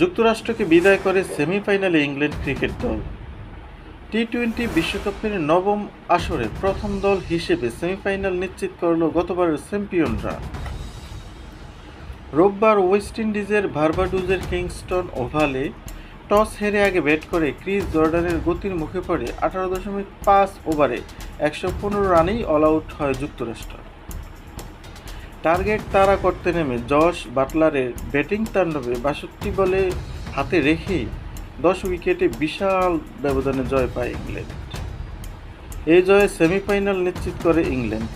যুক্তরাষ্ট্রকে বিদায় করে সেমিফাইনালে ইংল্যান্ড ক্রিকেট দল। টি টোয়েন্টি বিশ্বকাপের নবম আসরে প্রথম দল হিসেবে সেমিফাইনাল নিশ্চিত করল গতবারের চ্যাম্পিয়নরা। রোববার ওয়েস্ট ইন্ডিজের ভার্বাডুজের কিংস্টন ওভালে টস হেরে আগে ব্যাট করে ক্রিস জর্ডানের গতির মুখে পড়ে আঠারো দশমিক পাঁচ ওভারে একশো পনেরো রানেই অল আউট হয় যুক্তরাষ্ট্র। টার্গেট তাড়া করতে নেমে জশ বাটলারের ব্যাটিং তাণ্ডবে বাষট্টি বলে হাতে রেখেই দশ উইকেটে বিশাল ব্যবধানে জয় পায় ইংল্যান্ড। এই জয়ে সেমিফাইনাল নিশ্চিত করে ইংল্যান্ড।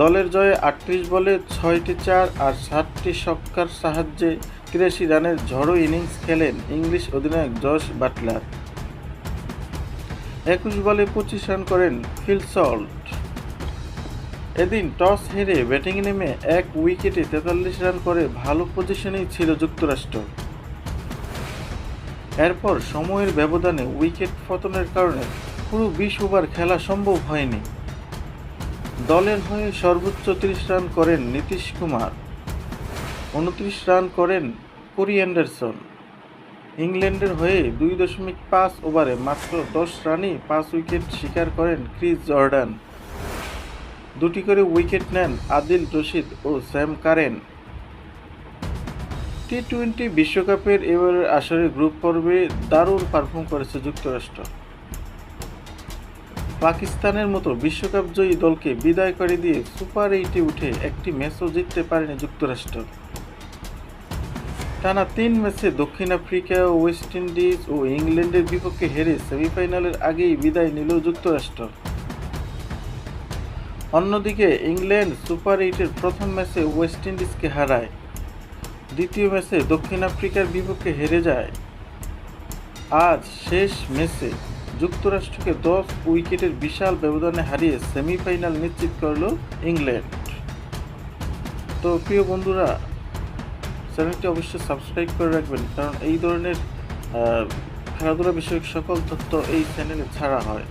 দলের জয়ে আটত্রিশ বলে ছয়টি চার আর সাতটি ছক্কার সাহায্যে তিরাশি রানের ঝড়ো ইনিংস খেলেন ইংলিশ অধিনায়ক জশ বাটলার। একুশ বলে পঁচিশ রান করেন ফিল সল্ট। এদিন টস হেরে ব্যাটিংয়ে নেমে এক উইকেটে তেতাল্লিশ রান করে ভালো পজিশনেই ছিল যুক্তরাষ্ট্র। এরপর সময়ের ব্যবধানে উইকেট পতনের কারণে পুরো বিশ ওভার খেলা সম্ভব হয়নি। দলের হয়ে সর্বোচ্চ তিরিশ রান করেন নীতিশ কুমার, উনত্রিশ রান করেন কোরি অ্যান্ডারসন। ইংল্যান্ডের হয়ে দুই দশমিক পাঁচ ওভারে মাত্র দশ রানই পাঁচ উইকেট শিকার করেন ক্রিস জর্ডান। দুটি করে উইকেট নেন আদিল রশিদ ও স্যাম কারেন। টি টোয়েন্টি বিশ্বকাপের এবারের আসরে গ্রুপ পর্বে দারুণ পারফর্ম করেছে যুক্তরাষ্ট্র। পাকিস্তানের মতো বিশ্বকাপ জয়ী দলকে বিদায় করে দিয়ে সুপার এইটে উঠে একটি ম্যাচও জিততে পারেনি যুক্তরাষ্ট্র। টানা তিন ম্যাচে দক্ষিণ আফ্রিকা, ওয়েস্ট ইন্ডিজ ও ইংল্যান্ডের বিপক্ষে হেরে সেমিফাইনালের আগেই বিদায় নিল যুক্তরাষ্ট্র। অন্যদিকে, ইংল্যান্ড সুপার এইটের প্রথম ম্যাচে ওয়েস্ট ইন্ডিজকে হারায়। দ্বিতীয় ম্যাচে দক্ষিণ আফ্রিকার বিপক্ষে হেরে যায়। আজ শেষ ম্যাচে যুক্তরাষ্ট্রকে দশ উইকেটের বিশাল ব্যবধানে হারিয়ে সেমিফাইনাল নিশ্চিত করল ইংল্যান্ড। তো প্রিয় বন্ধুরা, চ্যানেলটি অবশ্যই সাবস্ক্রাইব করে রাখবেন, কারণ এই ধরনের খেলাধুলা বিষয়ক সকল তথ্য এই চ্যানেলে ছাড়া হয়।